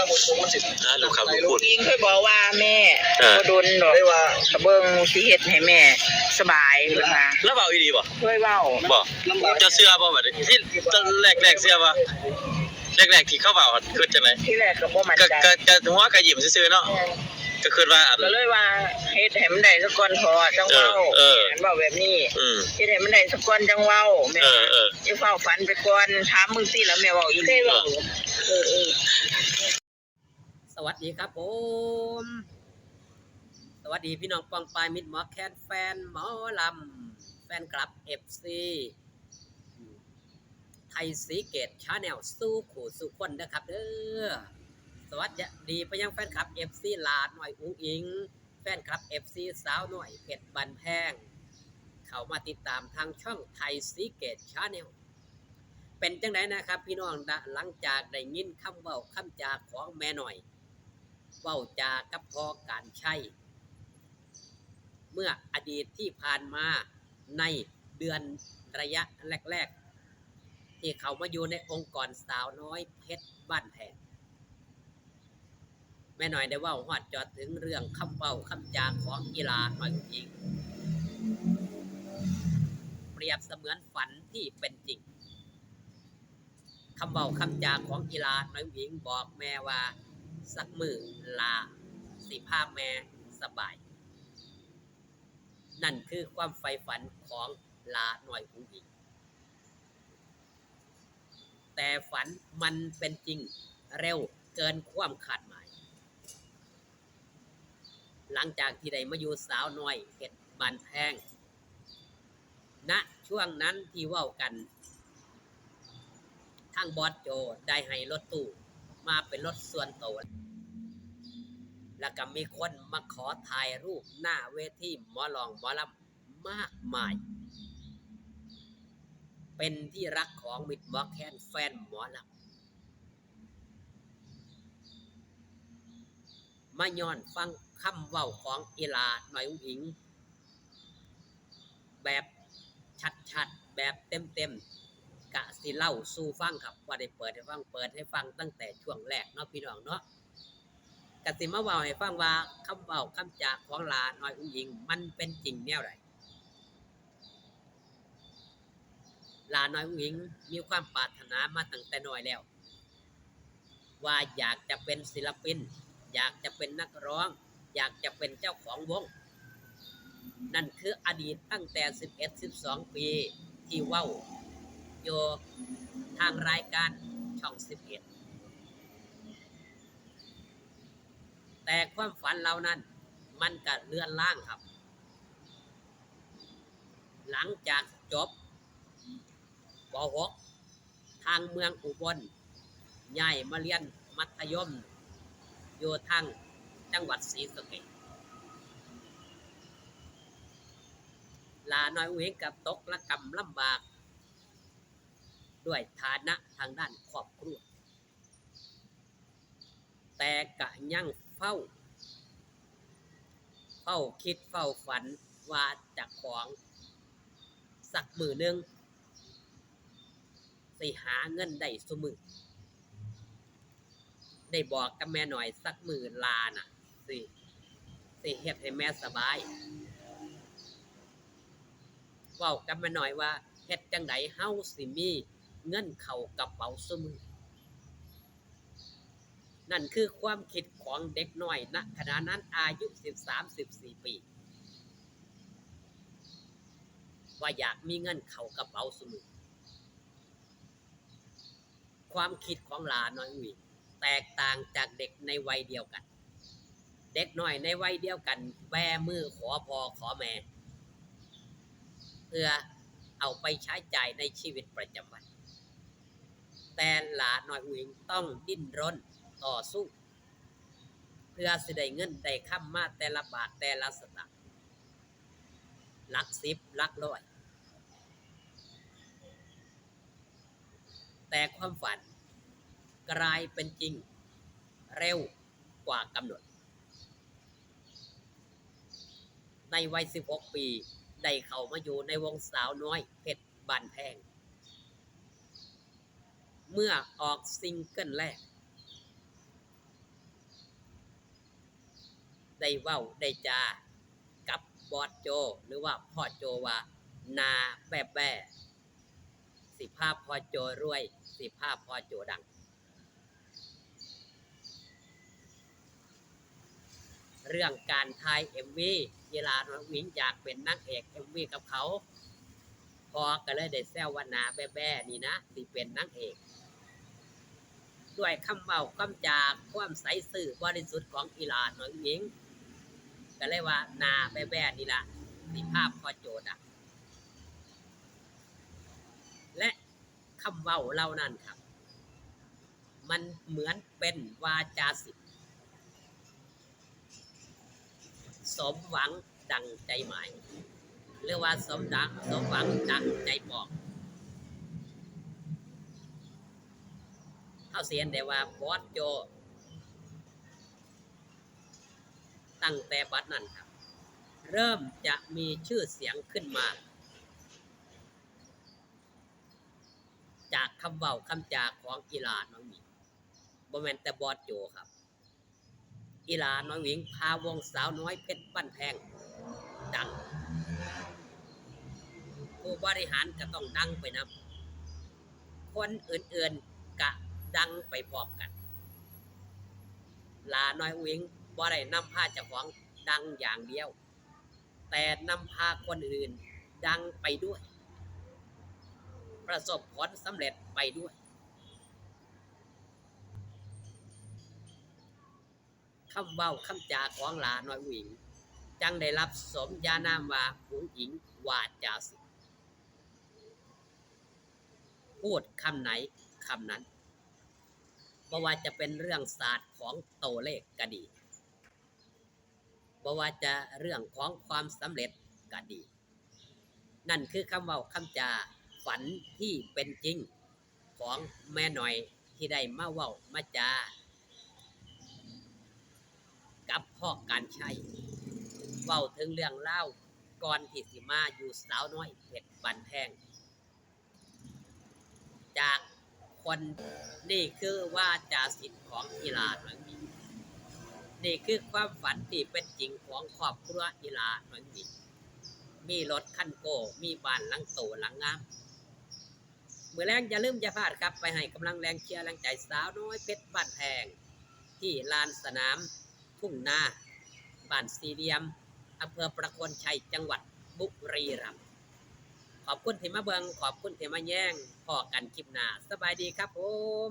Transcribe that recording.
แล้วผมผมมันสินะลูกครับลูกพูด ยิงเคยบอกว่าแม่เออบ่โดนดอกได้ว่ากระเบิงสิเฮ็ดให้แม่ สบายเพิ่นว่าแล้วเบาอีดีบ่เคยเว้าบ่ลำบากจะเสื้อบ่บัดนี้ที่ตอนแรกแรกๆเสื้อบ่แรกๆที่เข้าเบาอะคือจังไดที่แรกก็บ่มั่นก็ใจก็ก็หัวก็ยิ้มซื่อๆเนาะก็คือว่าอัน ก็เลยว่าเฮ็ดให้มันได้สักก่อนพอจังเว้าเออเออ แม่นเว้าแบบนี้อืมเฮ็ดให้มันได้สักก่อนจังเว้าแม่เออเออจะเฝ้าฝันไปก่อนถามมึงสิแล้วแม่เว้าอีกได้เว้าเออเออส วัสดีครับผม สวัสดีพี่น้องปองปายมิดหมอแคนแฟนหมอลำ แฟนคลับเอฟซีไทยสีเกตชาแนลสู้ขู่สู้คนนะครับเด้อสวัสดีไปยังแฟนคลับเอฟซีลาดหน่อยอุ้งอิง แฟนคลับเอฟซีสาวหน่อยเพชรบันแพง เข้ามาติดตามทางช่องไทยสีเกตชาแนลเป็นจังไดนะครับ พี่น้องหลังจากได้ยินคำเว้าคำจากของแม่หน่อย เว้าจากับพอการใช้ เมื่ออดีตที่ผ่านมาในเดือนระยะแรก ๆ ที่เขามาอยู่ในองค์กรสาวน้อยเพชรบ้านแพงแม่หน่อยได้ว่าหอดจอดถึงเรื่องคำเว้าคำจาของกีฬาหน่อยจริงเปรียบเสมือนฝันที่เป็นจริงคำเว้าคำจาของกีฬาน้อยหญิงบอกแม่ว่า สักมือลาสิพาแม่สบาย นั่นคือความใฝ่ฝันของลาหน่อยผู้หญิง แต่ฝันมันเป็นจริงเร็วเกินความคาดหมาย หลังจากที่ได้มาอยู่สาวน้อยเห็ดบานแพงณช่วงนั้นที่เว้ากันทางบอสโจได้ให้รถตู้ มาเป็นรถส่วนตัวแล้วก็มีคนมาขอถ่ายรูปหน้าเวทีหมอลองหมอลำมากมาย เป็นที่รักของมิดหมอแคนแฟนหมอลำมาย้อนฟังคำเว้าของอีลาหน่อยอุ้งอิง แบบชัดๆ แบบเต็มๆ กะสิเล่าสู่ฟังครับว่าได้เปิดให้ฟังเปิดให้ฟังตั้งแต่ช่วงแรกเนาะพี่น้องเนาะกะสิมาเว้าให้ฟังว่าคำเว้าคำจากของลาน้อยอุ้งยิง มันเป็นจริงแนวใดลาน้อยอุ้งยิงมีความปรารถนามาตั้งแต่น้อยแล้ว ว่าอยากจะเป็นศิลปิน อยากจะเป็นนักร้อง อยากจะเป็นเจ้าของวง นั่นคืออดีตตั้งแต่ 11 12 ปีที่เว้า อยู่ทางรายการช่อง11แต่ความฝันเรานั้น มันก็เลื่อนล่างครับ หลังจากจบป .6 ทางเมืองอุบลย้ายมาเรียนมัธยม อยู่ทางจังหวัดศรีสะเกษลาน้อยเวงกับตกละกรรมลำบาก ด้วยฐานะทางด้านครอบครัว แต่กะยังเฝ้า เฝ้าคิดเฝ้าฝันว่าจะของสักมือหนึ่งสิหาเงินได้สมือได้บอกกับแม่หน่อยสักมือลาน่ะ สิสิเฮ็ดให้แม่สบายเว้ากับแม่หน่อยว่าเฮ็ดจังไดเฮาสิมี เงินเข้ากระเป๋าสมือนั่นคือความคิดของเด็กน้อยณขณะนั้นอายุ 13-14 ปี ว่าอยากมีเงินเข้ากระเป๋าสมุดความคิดของหลานน้อยอุ้ยแตกต่างจากเด็กในวัยเดียวกัน เด็กน้อยในวัยเดียวกันแบมือขอพอขอแม่ เพื่อเอาไปใช้จ่ายในชีวิตประจำวัน แต่หลานน้อยอุ้ยต้องดิ้นรนต่อสู้ เพื่อสิได้เงินได้ค้ำมาแต่ละบาทแต่ละสตางค์หลักสิบหลักร้อย แต่ความฝันกลายเป็นจริงเร็วกว่ากำหนด ในวัย 16 ปี ได้เข้ามาอยู่ในวงสาวน้อยเพชรบานแพง เมื่อออกซิงเกิลแรก ได้เว้าได้จา กับบอสโจ หรือว่าพ่อโจว่า นาแบแบ่สิภาพพ่อโจรวย สิภาพพ่อโจดังเรื่องการถ่ายเอ็มวีเวลาน้องหญิงอยากเป็นนางเอกเอ็มวีกับเขา พอก็เลยได้แซวว่านาแบ่แบ่นี่นะสิเป็นนางเอก ด้วยคำเว้าคำจากความใสซื่อบริสุทธิ์ของอีหลานน้องหญิง ก็เลยว่านาแบ่แบ่นี่ล่ะสิภาพพอโจดังและคำเว้าเล่านั้นครับ มันเหมือนเป็นวาจาสิทธิ์สมหวังดังใจหมาย หรือว่าสมดังสมหวังดังใจบอก เอาเสียนได้ว่าบอสโจ ตั้งแต่บัดนั้นครับ เริ่มจะมีชื่อเสียงขึ้นมา จากคำเว้าคำจาของอีลาน้องหมิงบ่แมนแต่บอสโจครับ อีลาน้องหมิงพาวงสาวน้อยเพชรบ้นแพงดังผู้บริหารก็ต้องดังไปนํคนอื่นๆกะ ดังไปพร้อมกันลาน้อยอุ๋งบ่ได้นำพาเจ้าของดังอย่างเดียว แต่นำพาคนอื่นดังไปด้วย ประสบผลสำเร็จไปด้วยคำเว้าคำจาของหลาน้อยอุ๋งจังได้รับสมญานามว่าอุ๋งอิงวาจาสิพูดคำไหนคำนั้น บ่ว่าจะเป็นเรื่องศาสตร์ของโตวเลขก็ดีบ่ว่าจะเรื่องของความสำเร็จก็ดี นั่นคือคำเว่าคำจาฝันที่เป็นจริงของแม่หน่อยที่ได้มาเว้ามาจากับพ่อการใช้เว้าถึงเรื่องเล่าก่อนที่สิมาอยู่สาวน้อยเพชรบันแพงจาก คน นี่คือว่าจาสิทธิ์ของอีหลาหน่อยมีนี่คือความฝันที่เป็นจริงของครอบครัวอีหลาหน่อยมีมีรถคันโก มีบ้านหลังโตหลังงามเมื่อแรงอย่าลืมอย่าพลาดครับ ไปให้กำลังแรงเชียร์แรงใจสาวน้อยเพชรบ้านแพงที่ลานสนาม ทุ่งนาบ้านสีเหลียมอำเภอประโคนชัยจังหวัดบุรีรัมย์ อบคุณที่มาเบิงขอบคุณที่มาแย่งพอกันคลิปหน้าสบายดีครับผม